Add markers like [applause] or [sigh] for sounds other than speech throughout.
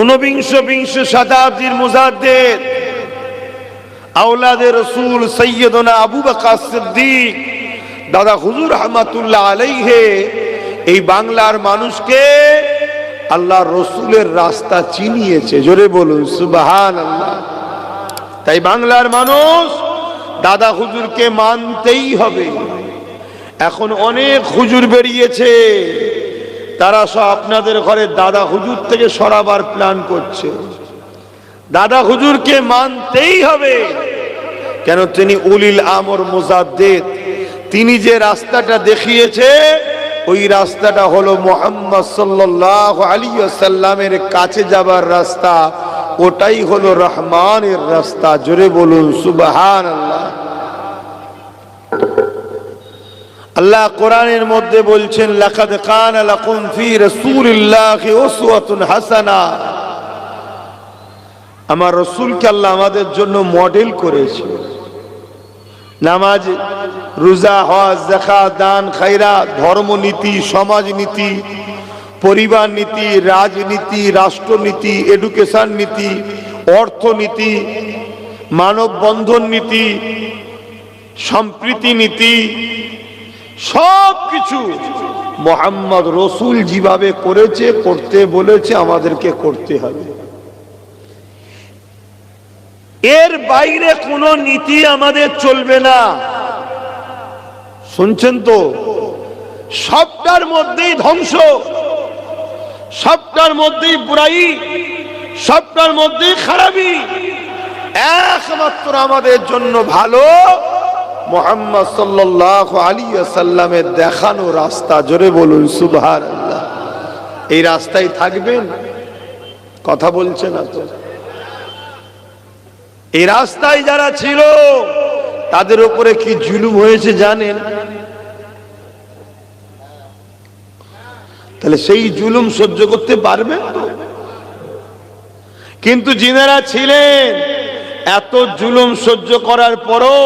ঊনবিংশ বিংশ শতাব্দীর মুজাদ্দের আওলাদের রসুল সৈয়দনা আবু বকর সিদ্দিক। দাদা হুজুর রহমাতুল্লাহ আলাইহে, এই বাংলার মানুষকে আল্লাহ রসুলের রাস্তা চিনিয়েছে। জোরে বলুন সুবাহান আল্লাহ তাই বাংলার মানুষ দাদা হুজুরকে মানতেই হবে। এখন অনেক হুজুর বেরিয়েছে। তারা সব আপনাদের ঘরে দাদা হুজুর থেকে সরাবার প্ল্যান করছে। দাদা হুজুরকে মানতেই হবে। কেন তিনি উলিল আমর মুজাদ্দেদ? তিনি যে রাস্তাটা দেখিয়েছে, ওই রাস্তাটা হলো মোহাম্মদ সাল্লাহ আলী সাল্লামের কাছে যাবার রাস্তা। ওটাই হলো রহমানের রাস্তা। জোরে বলুন সুবাহান আল্লাহ আল্লাহ কোরআনের মধ্যে বলছেন, লাকাদ কানা লাকুম ফি রাসূলিল্লাহি উসওয়াতুন হাসানা। আমার রসুলকে আল্লাহ আমাদের জন্য মডেল করেছে। নামাজ, রোজা, হজ দেখা দান খাইরা ধর্মনীতি সমাজনীতি পরিবার নীতি, রাজনীতি, রাষ্ট্রনীতি এডুকেশন নীতি, অর্থনীতি মানব বন্ধন নীতি, সম্প্রীতি নীতি সব কিছু মোহাম্মদ রসুল যেভাবে করেছে, করতে বলেছে, আমাদেরকে করতে হবে। এর বাইরে কোনো নীতি আমাদের চলবে না। শুনছেন তো? সবটার মধ্যেই ধ্বংস, সবটার মধ্যেই বুড়াই সবটার মধ্যেই খারাপি। একমাত্র আমাদের জন্য ভালো মোহাম্মদ সাল্লাহ আলী সাল্লামের দেখানো রাস্তা, জোরে বলুন সুভার এই রাস্তায় থাকবেন? কথা বলছে না তো। এই রাস্তায় যারা ছিল, তাদের উপরে কি জুলুম হয়েছে জানেন? তাহলে সেই জুলুম সহ্য করতে পারবে কিন্তু যিনারা ছিলেন, এত জুলুম সহ্য করার পরও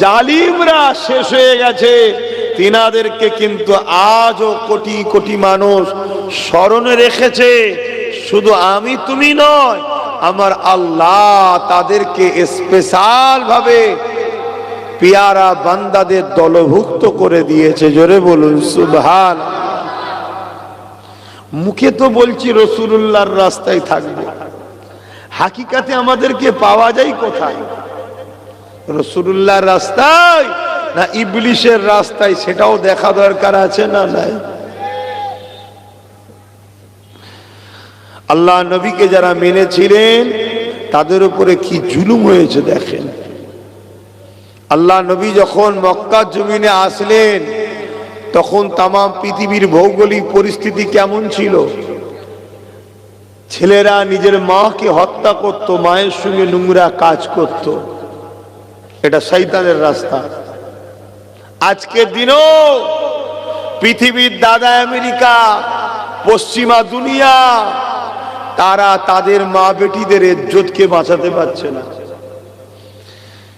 জালিমরা শেষ হয়ে গেছে। তিনাদেরকে কিন্তু আজও কোটি কোটি মানুষ স্মরণে রেখেছে। শুধু আমি তুমি নয়, আমার আল্লাহ তাদেরকে স্পেশাল ভাবে পিয়ারা বান্দাদের দলভুক্ত করে দিয়েছে। জোরে বলুন, সুবহান। মুখে তো বলছি রসুল্লাহর রাস্তায় থাকবে। হাকিকাতে আমাদেরকে পাওয়া যায় কোথায়? রসুল্লাহর রাস্তায় না ইবলিশের রাস্তায় সেটাও দেখা দরকার আছে না নাই? আল্লাহ নবীকে যারা মেনেছিলেন, তাদের উপরে কি জুলুম হয়েছে দেখেন। আল্লাহ নবী যখন মক্কা জমিনে আসলেন, তখন তাম পৃথিবীর ভৌগোলিক পরিস্থিতি কেমন ছিল? ছেলেরা নিজের মাকে হত্যা করত, মায়ের সঙ্গে নোংরা কাজ করত। এটা শৈতানের রাস্তা। আজকের দিনও পৃথিবীর দাদা আমেরিকা, পশ্চিমা দুনিয়া, তারা তাদের মা বেটিদের ইজ্জতকে বাঁচাতে পারছে না।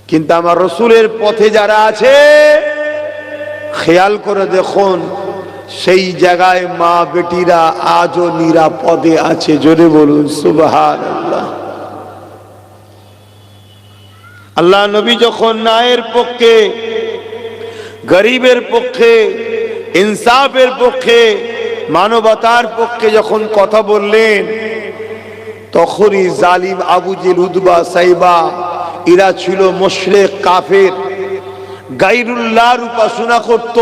কিন্তু আমার রসুলের পথে যারা আছে, খেয়াল করে দেখুন, সেই জায়গায় মা বেটিরা আজও নিরাপদে আছে। জোরে বলুন সুবাহ আল্লাহ আল্লাহ নবী যখন নায়ের পক্ষে, গরিবের পক্ষে, ইনসাফের পক্ষে, মানবতার পক্ষে যখন কথা বললেন, তখনই জালিম আবু জেল উদবা সাইবা, এরা ছিল মোশরেক, কাফের। গাইরুল্লাহর উপাসনা করত,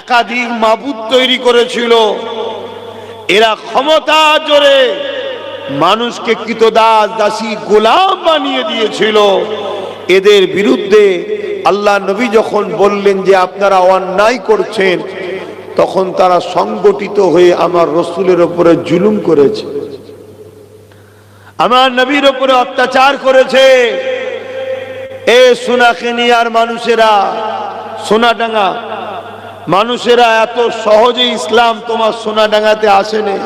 একাধিক মাবুদ তৈরি করেছিল। এরা ক্ষমতা জোরে মানুষকে কৃতদাস, দাসী, গোলাম বানিয়ে দিয়েছিল। এদের বিরুদ্ধে আল্লাহ নবী যখন বললেন যে আপনারা অন্যায় করছেন, তখন তারা সংগঠিত হয়ে আমার রসুলের ওপরে জুলুম করেছে। আমার নবীর ওপরে অত্যাচার করেছে। এ সোনাকেনিয়ার মানুষেরা, সোনাডাঙ্গা, মানুষেরা এত সহজে ইসলাম তোমার সোনাডাঙ্গাতে আসেনি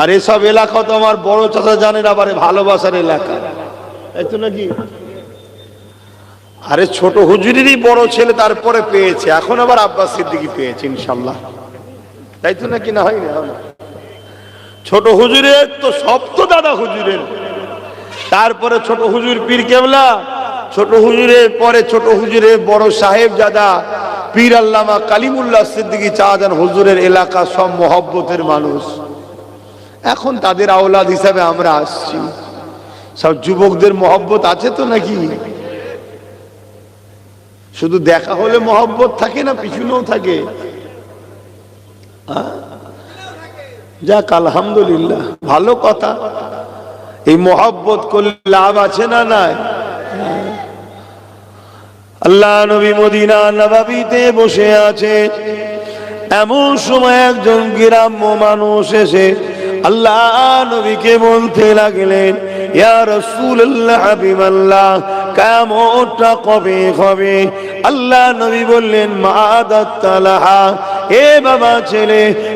আর এসব এলাকা তো আমার বড় চাচা জানেন আবার ভালোবাসার এলাকা। তাই তো নাকি? আরে ছোট হুজুরেরই বড় ছেলে তারপরে পেয়েছে, এখন আবার আব্বাস সিদ্দিকি পেয়েছে ইনশাল্লাহ। তাই তো নাকি না হয়নি ছোট হুজুরের তো সব তো দাদা হুজুরের। তারপরে ছোট হুজুর পীর কেবলা, ছোট হুজুরের পরে ছোট হুজুরের বড় সাহেব জাদা, পীর আল্লামা কালিমুল্লাহ সিদ্দিকী চাহাজান হুজুরের এলাকা সব মহব্বতের মানুষ। এখন তাদের আওলাদ হিসাবে আমরা আসছি। সব যুবকদের মহব্বত আছে তো নাকি? শুধু দেখা হলে মহব্বত থাকে না পিছনেও থাকে? আহ? যাক, আলহামদুলিল্লাহ, ভালো কথা। এই মহব্বত করলে লাভ আছে না নাই? আল্লাহ নবী মদিনা নবাবিতে বসে আছে। এমন সময় একজন গ্রাম্য মানুষ এসে আল্লাহ নবীকে বলতে লাগলেন, ইয়া কবে আল্লাহ নবী বললেন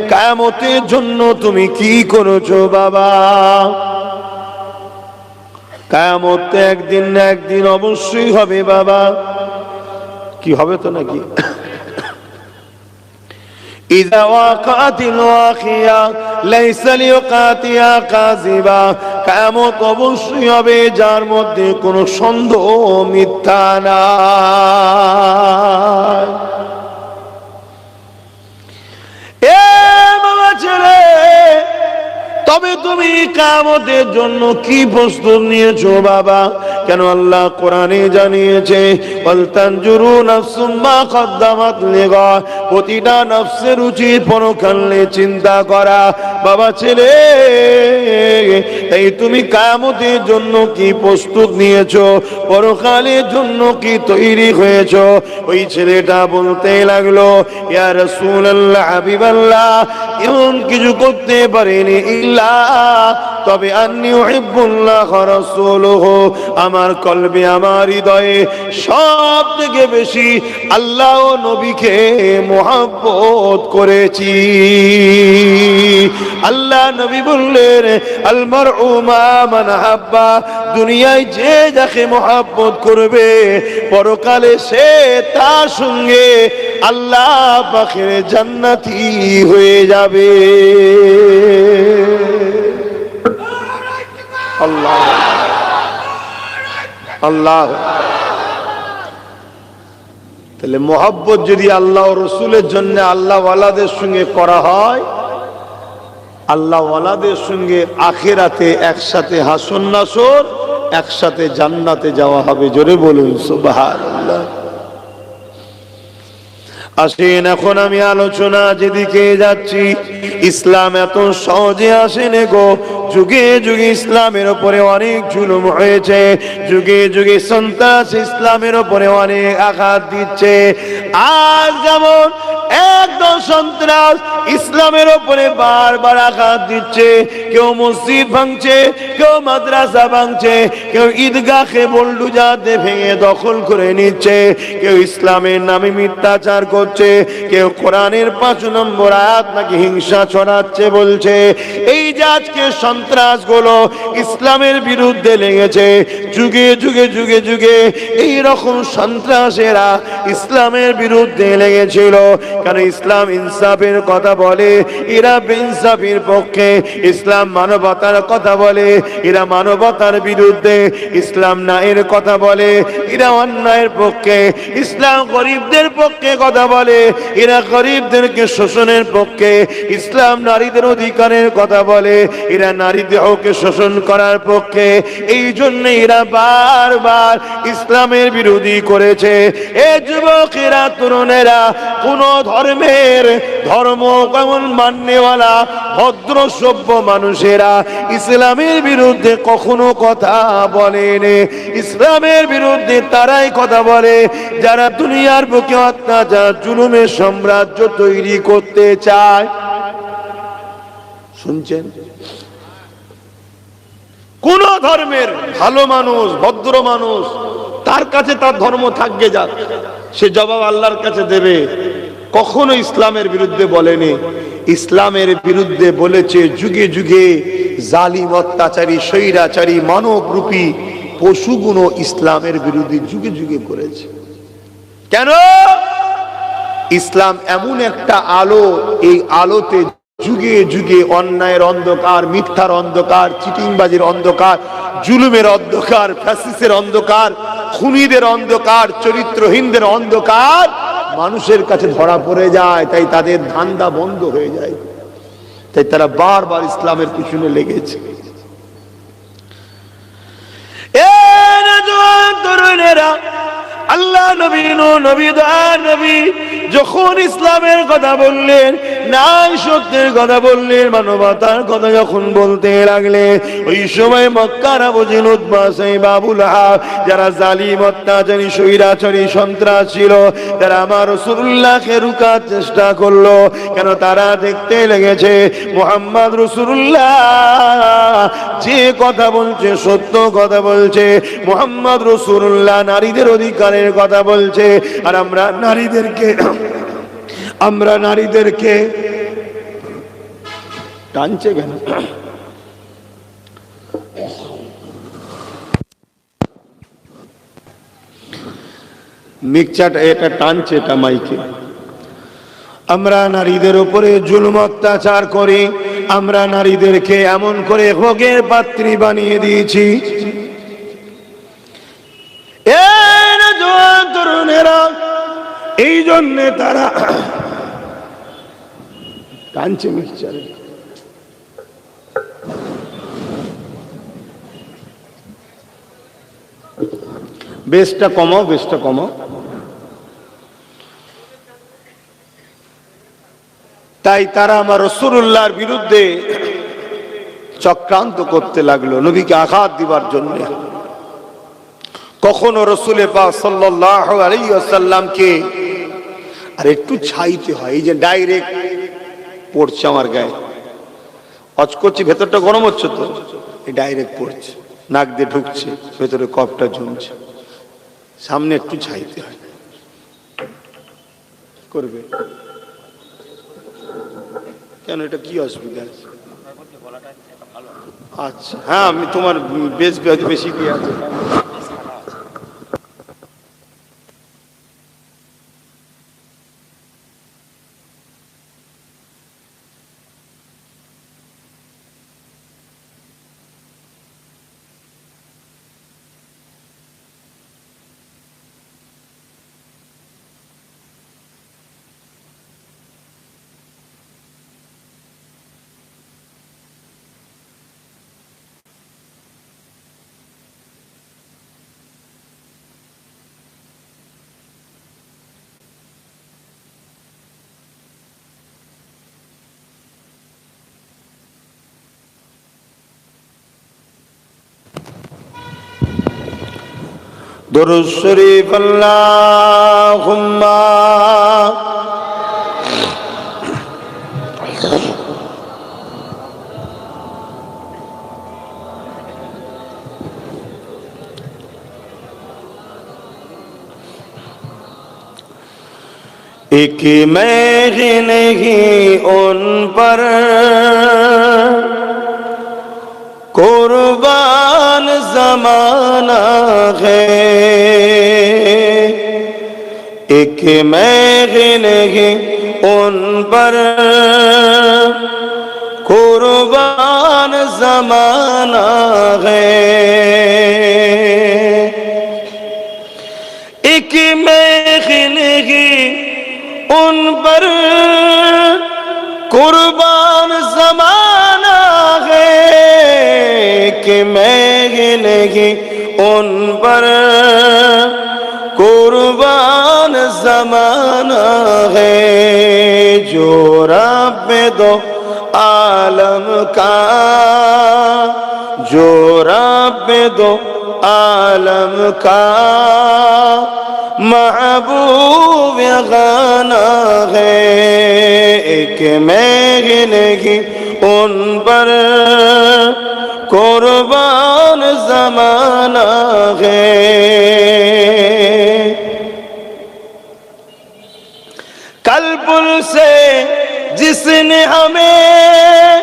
কায়ামতের জন্য তুমি কি করেছ বাবা? কায়ামত একদিন না একদিন অবশ্যই হবে বাবা। কি হবে তো নাকি? [laughs] ইদা ওয়াকাতিল ওয়াকিয়া লাইসালি কাতিয়া কাজিবা কেমত অবশ্যই হবে, যার মধ্যে কোনো সন্দেহ মিথ্যা না এ বাবা ছেলে তবে তুমি কামতের জন্য কি প্রস্তুত নিয়েছো, বাবা? কেন আল্লাহ কোরআনে জানিয়েছে প্রতিটা নফসের উচিত পরকালে চিন্তা করা বাবা ছেলে, তাই তুমি কামতের জন্য কি প্রস্তুত নিয়েছো? পরকালের জন্য কি তৈরি হয়েছ? ওই ছেলেটা বলতে লাগল, ইয়া রাসূলুল্লাহ, হাবিবাল্লাহ, এমন কিছু করতে পারেনি ইল্লা তবে আমার কলবে, আমার হৃদয়ে সব থেকে বেশি আল্লাহ ও নবীকে মোহাব্বত করেছি। আল্লাহ নবী বললেন আল মারউ মা মান হাব্বা, দুনিয়ায় যে যাকে মোহাব্বত করবে, পরকালে সে তার সঙ্গে আল্লাহ পাখের জান্নাতি হয়ে যাবে। আল্লাহ। তাহলে মোহাব্বত যদি আল্লাহ রসুলের জন্য আল্লাহ ওয়ালাদের সঙ্গে করা হয় আল্লাহ ওয়ালাদের সঙ্গে আখেরাতে একসাথে হাসন নাসর একসাথে জান্নাতে যাওয়া হবে। জোরে বলুন সুবাহ আল্লাহ আসেন, এখন আমি আলোচনা যেদিকে যাচ্ছি, ইসলাম এত সহজে আসেন গো। যুগে যুগে ইসলামের ওপরে অনেক জুলুম হয়েছে, যুগে যুগে সন্ত্রাস ইসলামের ওপরে অনেক আঘাত দিচ্ছে। আর যেমন একদম সন্ত্রাস ইসলামের উপরে বারবার আঘাত দিচ্ছে। কেউ মসজিদ ভাঙছে, কেউ মাদ্রাসা ভাঙছে, কেউ ঈদগাহে বল্ডুজাতে ভেঙে দখল করে নিচ্ছে। কেউ ইসলামের নামে মিথ্যাচার করছে, কেউ কোরআনের পাঁচ নম্বর আয়াত নাকি হিংসা ছড়াচ্ছে বলছে। এই যে আজকে সন্ত্রাসগুলো ইসলামের বিরুদ্ধে লেগেছে, যুগে যুগে যুগে যুগে এই রকম সন্ত্রাসেরা ইসলামের বিরুদ্ধে লেগেছিল। কারণ ইসলাম ইনসাফের কথা বলে, এরা বেইনসাফির পক্ষে ইসলাম মানবতার কথা বলে, এরা মানবতার বিরুদ্ধে ইসলাম ন্যায়ের কথা বলে, এরা অন্যায়ের পক্ষে, ইসলাম গরিবদের পক্ষে কথা বলে, এরা গরিবদেরকে শোষণের পক্ষে ইসলাম নারীদের অধিকারের কথা বলে, এরা নারী দেহকে শোষণ করার পক্ষে। এই জন্য এরা বারবার ইসলামের বিরোধী করেছে। এ যুবকেরা, তরুণেরা, কোন ধর্মের ধর্ম কেমন মান্যওয়ালা, ভদ্র, সভ্য মানুষেরা ইসলামের বিরুদ্ধে কখনো কথা বলেনি। ইসলামের বিরুদ্ধে তারাই কথা বলে, যারা দুনিয়ার বুকে অত্যাচার, জুলুমের সাম্রাজ্য তৈরি করতে চায়। শুনছেন? কোন ধর্মের ভালো মানুষ, ভদ্র মানুষ, তার কাছে তার ধর্ম থাকবে যাক সে জবাব আল্লাহর কাছে দেবে। কখনো ইসলামের বিরুদ্ধে বলেনি। ইসলামের বিরুদ্ধে বলেছে যুগে যুগে জালিম, অত্যাচারী, স্বৈরাচারী মানব রূপী পশুগুলো ইসলামের বিরুদ্ধে যুগে যুগে করেছে। কেন? ইসলাম এমন একটা আলো, এই আলোতে যুগে যুগে অন্যায়ের অন্ধকার, মিথ্যার অন্ধকার, চিটিংবাজির অন্ধকার, জুলুমের অন্ধকার, ফ্যাসিসের অন্ধকার, খুনিদের অন্ধকার, চরিত্রহীনদের অন্ধকার মানুষের কাছে ধরা পড়ে যায়, তাই তাদের ধান্দা বন্ধ হয়ে যায়। তাই তারা বারবার ইসলামের পিছনে লেগেছে। আল্লাহ নবী নবী দয়া নবী, যখন ইসলামের কথা বললেন নাই সত্যের কথা বললেন মানবতার কথা যখন বলতে লাগলে, ওই সময় মক্কার আবুজিন উদ্বাসাই বাবুল হাব যারা জালিম, অত্যাচারী, স্বৈরাচারী সন্ত্রাস ছিল তারা আমার রসুল্লাহকে রুকার চেষ্টা করল, কেন তারা দেখতে লেগেছে, মোহাম্মদ রসুল্লাহ যে কথা বলছে, সত্য কথা বলছে, মোহাম্মদ রসুল্লাহ নারীদের অধিকারের কথা বলছে, আর আমরা নারীদেরকে আমরা নারীদেরকে টানছে কেন? মিক্সারটা এটা টানছে এটা মাইকে। আমরা নারীদের উপরে জুলুম অত্যাচার করি, আমরা নারীদেরকে এমন করে ভোগের পাত্রী বানিয়ে দিয়েছি। তরুণেরা, এই জন্যে তারা টানছে মিক্সচারে বেশটা কমাও বেশটা কমাও। তাই তারা আমার রসুল্লাহর বিরুদ্ধে চক্রান্ত করতে লাগল, নবীকে আঘাত দিবার জন্য। কখনো রসুলে পা সাল্লাহ আলাইসাল্লামকে আর একটু ছাইতে হয়, এই যে ডাইরেক্ট পড়ছে আমার গায়ে। অচ করছি, ভেতরটা গরম হচ্ছে তো। এই ডাইরেক্ট পড়ছে। নাক দিয়ে ঢুকছে, ভেতরে কপটা জমছে। সামনে একটু ছাইতে হয়। করবে। কেন, এটা কি অসুবিধা আছে? আচ্ছা হ্যাঁ আমি তোমার বেশ, বেশি দিয়ে আছে درود شریف اللهم ایک میں ہی نہیں ان پر जमाना है एक मैं नहीं उन पर कुर्बान जमाना है एक मैं دو عالم کا، جو رب دو عالم کا۔ محبوب غانا ہے، ایک میں گنگی ان پر قربان زمانہ ہے۔ پل سے جس نے ہمیں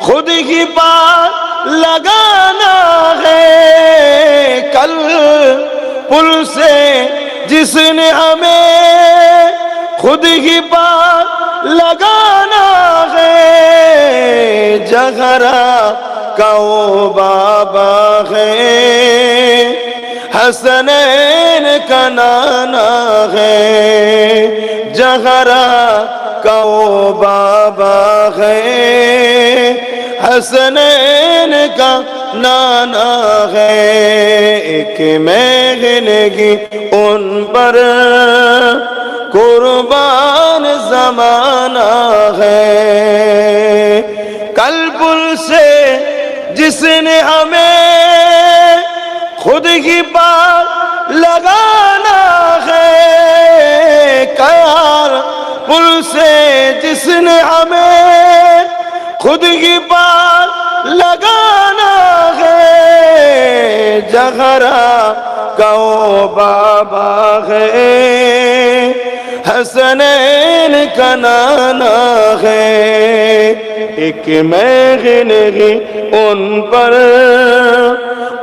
خود ہی بات لگانا ہے کل پل سے جس نے ہمیں خود ہی بات لگانا ہے جگرہ کا بابا ہے हसनैन का नाना है जगरा कहो बाबा है हसनैन का नाना है एक महनगी उन पर कुर्बान जमाना है कल पुल से जिसने हमें خود ہی پار لگانا ہے کار پل سے جس نے ہمیں خود ہی پار لگانا ہے جغرا گو بابا ہے حسنین کا نانا ہے ایک میغنگی ان پر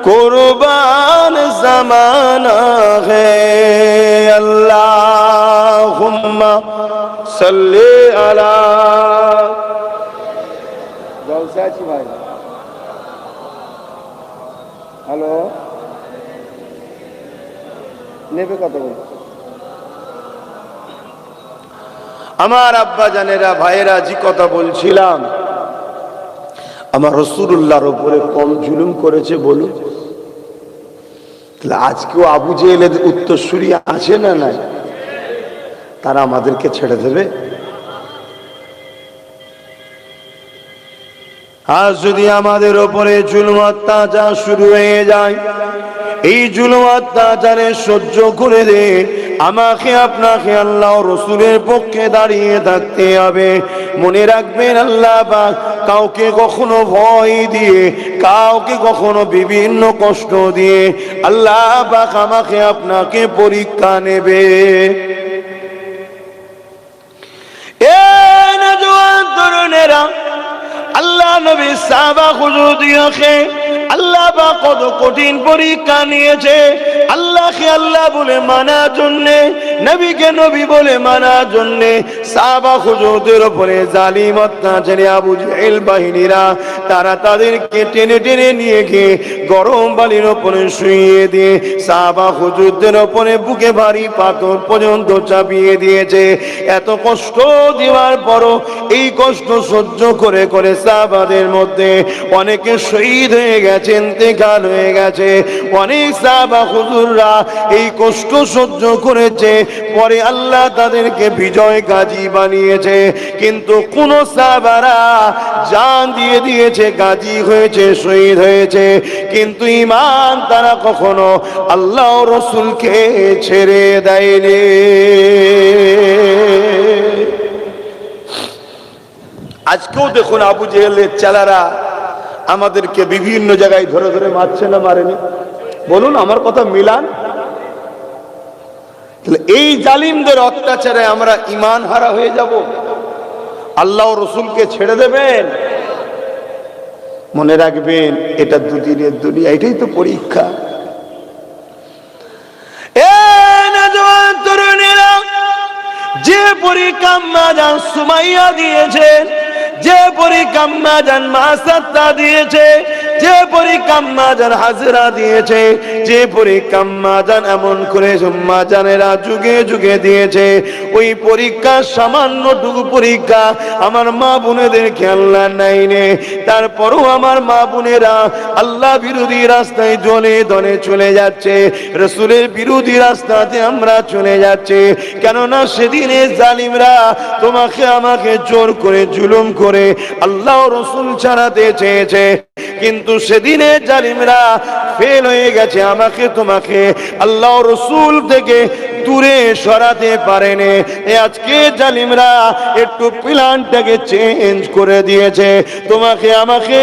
قربان زمانہ ہے اللہم صلی علی جاؤ ساچی بھائی হ্যালো নেবে কত বলছে আমার আব্বা জানেরা, ভাইয়েরা, জি কথা বলছিলাম। আমার রসুল্লাহর উপরে কম জুলুম করেছে বলুন। তাহলে আজকেও আবু জেলের উত্তরসূরি আছে না নাই? তারা আমাদেরকে ছেড়ে দেবে? আজ যদি আমাদের ওপরে জুলুম অত্যাচার শুরু হয়ে যায়, এই জুলুম অত্যাচারে সহ্য করে দে। আমাকে আপনাকে আল্লাহ রসুলের পক্ষে দাঁড়িয়ে থাকতে হবে। মনে রাখবেন আল্লাহ বা কাউকে কখনো ভয় দিয়ে, কাউকে কখনো বিভিন্ন কষ্ট দিয়ে আল্লাহ পাক আমাকে আপনাকে পরীক্ষা নেবে। আল্লাহ নবী সাহাবা হুজুর দিয়েছে আল্লাহ বা কত কঠিন পরীক্ষা নিয়েছে। আল্লাহকে আল্লাহ বলে মানার জন্যে নবীকে নবী বলে মানার জন্যে সাহাবা হুজুরদের উপরে জালিম অত্যাচারী আবু জেহেল বাহিনীরা, তারা তাদেরকে টেনে টেনে নিয়ে গিয়ে গরম বালির ওপরে শুইয়ে দিয়ে সাবা হুজুরদের ওপরে বুকে ভারী পাথর পর্যন্ত চাপিয়ে দিয়েছে। এত কষ্ট দেওয়ার পরও এই কষ্ট সহ্য করে করে সাহাবাদের মধ্যে অনেকে শহীদ হয়ে গেছে, ইন্তেকাল হয়ে গেছে। অনেক সাহাবা হুজুররা এই কষ্ট সহ্য করেছে পরে আল্লাহ তাদেরকে বিজয় গাজী বানিয়েছে। কিন্তু কোন সাহাবারা জান দিয়ে দিয়েছে, গাজী হয়েছে, শহীদ হয়েছে। কিন্তু ইমান তারা কখনো আল্লাহ রসুলকে ছেড়ে দেয়নি। আজকেও দেখুন আবু জেহেলের চালারা আমাদেরকে বিভিন্ন জায়গায় ধরে ধরে মারছে না, মারেনি। বলুন, আমার কথা মিলান? তাহলে এই জালিমদের অত্যাচারে আমরা ইমান হারা হয়ে যাব। আল্লাহ রসুলকে ছেড়ে দেবেন। মনে রাখবেন, এটা দুদিনের দুনিয়া, এটাই তো পরীক্ষা। যে পরীক্ষা মাজান সুমাইয়া দিয়েছেন যে পরীক্ষা মাজান মাসাত্তা দিয়েছে যে পরীক্ষা মাজান হাজরা দিয়েছে, যে পরীক্ষা মাজান এমন করে মাজানেরা যুগে যুগে দিয়েছে। ওই পরীক্ষা সামান্যটুকু পরীক্ষা আমার মা বোনেদের খেলনা নাইনে তারপরও আমার মা বোনেরা আল্লাহ বিরোধী রাস্তায় জলে দলে চলে যাচ্ছে, রসুলের বিরোধী রাস্তাতে আমরা চলে যাচ্ছে। কেননা সেদিনে জালিমরা তোমাকে আমাকে জোর করে জুলুম করে আল্লাহ রসুল ছাড়াতে চেয়েছে। কিন্তু সেদিনে জালিমরা ফেল হয়ে গেছে আমাকে তোমাকে আল্লাহ রসুল থেকে দূরে সরাতে পারেনি। আজকে জালিমরা একটু প্ল্যানটাকে চেঞ্জ করে দিয়েছে। তোমাকে আমাকে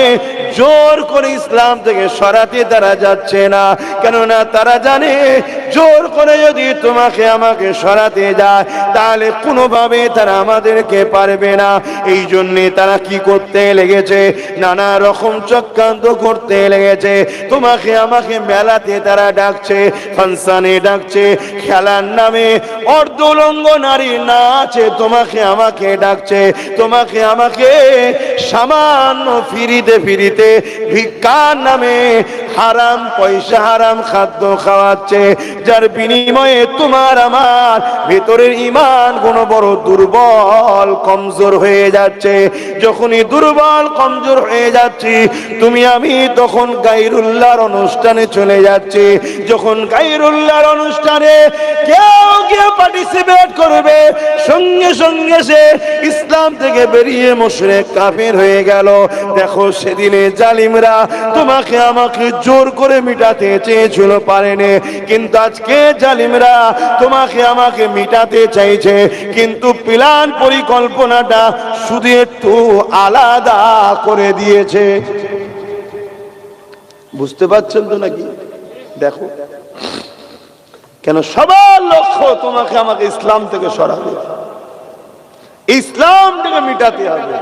জোর করে ইসলাম থেকে সরাতে তারা যাচ্ছে না। কেননা তারা জানে, জোর করে যদি তোমাকে আমাকে সরাতে যায়, তাহলে কোনোভাবে তারা আমাদেরকে পারবে না। এই জন্যে তারা কি করতে লেগেছে? নানা রকম চক্রান্ত করতে লেগেছে। তোমাকে আমাকে মেলাতে তারা ডাকছে ফাংশানে ডাকছে, খেলার নামে অর্ধলঙ্গ নারী নাচে তোমাকে আমাকে ডাকছে, তোমাকে আমাকে সামান্য ফিরিতে ফিরিতে ভিক্ষার নামে হারাম পয়সা, হারাম খাদ্য খাওয়াচ্ছে, যার বিনিময়ে তোমার আমার ভেতরের ইমান কোন বড় দুর্বল, কমজোর হয়ে যাচ্ছে। যখনই দুর্বল, কমজোর হয়ে যাচ্ছি, তুমি, আমি তখন গাইরুল্লাহর অনুষ্ঠানে চলে যাচ্ছি। যখন গাইরুল্লাহর অনুষ্ঠানে কেউ কেউ পার্টিসিপেট করবে। সঙ্গে সঙ্গে সে ইসলাম থেকে বেরিয়ে কাফের হয়ে গেল। দেখো সেদিনে জালিমরা তোমাকে আমাকে জোর করে মিটাতে চেয়েছিল, পারেনি। কিন্তু আজকে জালিমরা তোমাকে আমাকে মিটাতে চাইছে। কিন্তু প্ল্যান পরিকল্পনাটা শুধু একটু আলাদা করে দিয়েছে। বুঝতে পারছেন তো নাকি? দেখো। কেন সবার লক্ষ্য তোমাকে আমাকে ইসলাম থেকে সরাবে। ইসলাম থেকে মিটাতে হবে।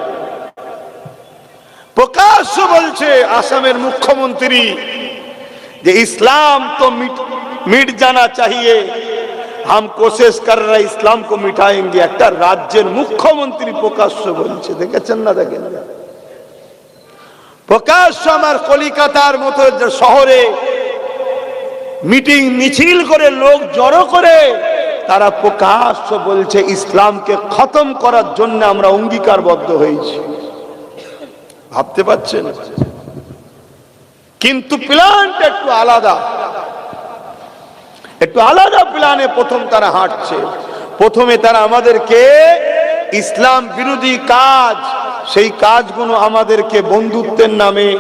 প্রকাশ্য বলছে আসামের মুখ্যমন্ত্রী যে ইসলাম তো মিট জানা চাহিয়ে হাম কোশেষ কাররা ইসলাম কো মিটায়েঙ্গে একটা রাজ্যের মুখ্যমন্ত্রী প্রকাশ্য বলছে। দেখেছেন না দেখেন? প্রকাশ্য আমার কলিকাতার মতো শহরে মিটিং মিছিল করে লোক জড়ো করে, তারা প্রকাশ্য বলছে ইসলামকে খতম করার জন্য আমরা অঙ্গীকারবদ্ধ হয়েছি। ভাবতে পারছেন? কিন্তু প্ল্যানটা একটু আলাদা। একটু আলাদা প্ল্যানে প্রথম তারা হাঁটছে। প্রথমে তারা আমাদেরকে ইসলাম বিরোধী কাজ, সেই কাজগুলো আমাদেরকে বন্ধুত্বের নামে,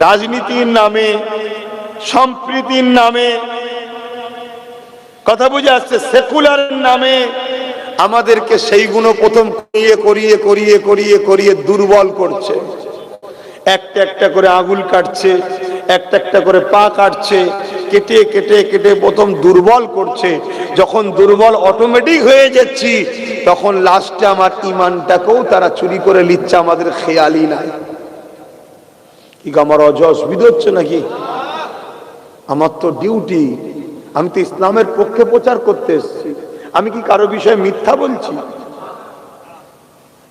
রাজনীতির নামে সম্প্রীতির নামে। কথা বুঝে আসছে, সেকুলারের নামে। আমাদেরকে সেইগুলো প্রথম করিয়ে করিয়ে করিয়ে করিয়ে করিয়ে দুর্বল করছে। একটা একটা করে আগুল কাটছে, একটা একটা করে পা কাটছে, কেটে কেটে কেটে প্রথম দুর্বল করছে। যখন দুর্বল অটোমেটিক হয়ে যাচ্ছি, তখন লাস্টে আমার ইমানটাকেও তারা চুরি করে নিচ্ছে, আমাদের খেয়ালই নাই। কি আমার অজ অসুবিধা হচ্ছে নাকি? আমার তো ডিউটি আমি তো ইসলামের পক্ষে প্রচার করতে এসেছি। আমি কি কারও বিষয়ে মিথ্যা বলছি?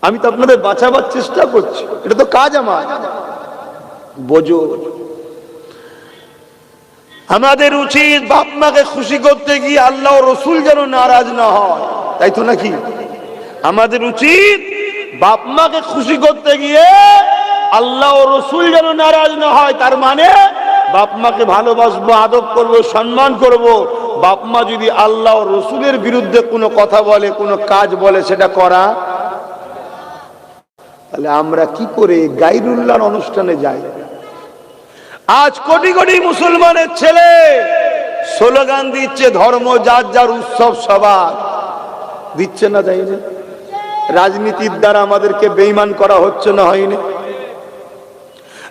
আমি তো আপনাদের বাঁচাবার চেষ্টা করছি। এটা তো কাজ আমার। বোঝো। আমাদের উচিত বাপ মাকে খুশি করতে গিয়ে আল্লাহ রসুল যেন নারাজ না হয়। তাই তো নাকি? আমাদের উচিত বাপ মাকে খুশি করতে গিয়ে আল্লাহ রসুল যেন নারাজ না হয়, তার মানে বাপ মাকে ভালোবাসবো, আদব করব, সম্মান করব। বাপ মা যদি আল্লাহ রসুলের বিরুদ্ধে কোনো কথা বলে, কোনো কাজ বলে, সেটা করা? তাহলে আমরা কি করে গাইরুল্লাহর অনুষ্ঠানে যাই? আজ কোটি কোটি মুসলমানের ছেলে স্লোগান দিচ্ছে, ধর্ম যার যার উৎসব সবার। দিচ্ছে না না রাজনীতির দ্বারা আমাদেরকে বেইমান করা হচ্ছে না হয়নি?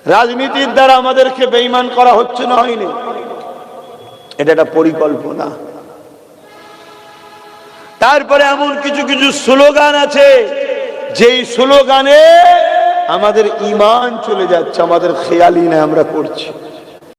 রাজনীতির দ্বারা আমাদেরকে বেইমান করা হচ্ছে না হয়নি। এটা একটা পরিকল্পনা। তারপরে এমন কিছু কিছু স্লোগান আছে, যেই স্লোগানে আমাদের ইমান চলে যাচ্ছে, আমাদের খেয়ালই না আমরা করছি।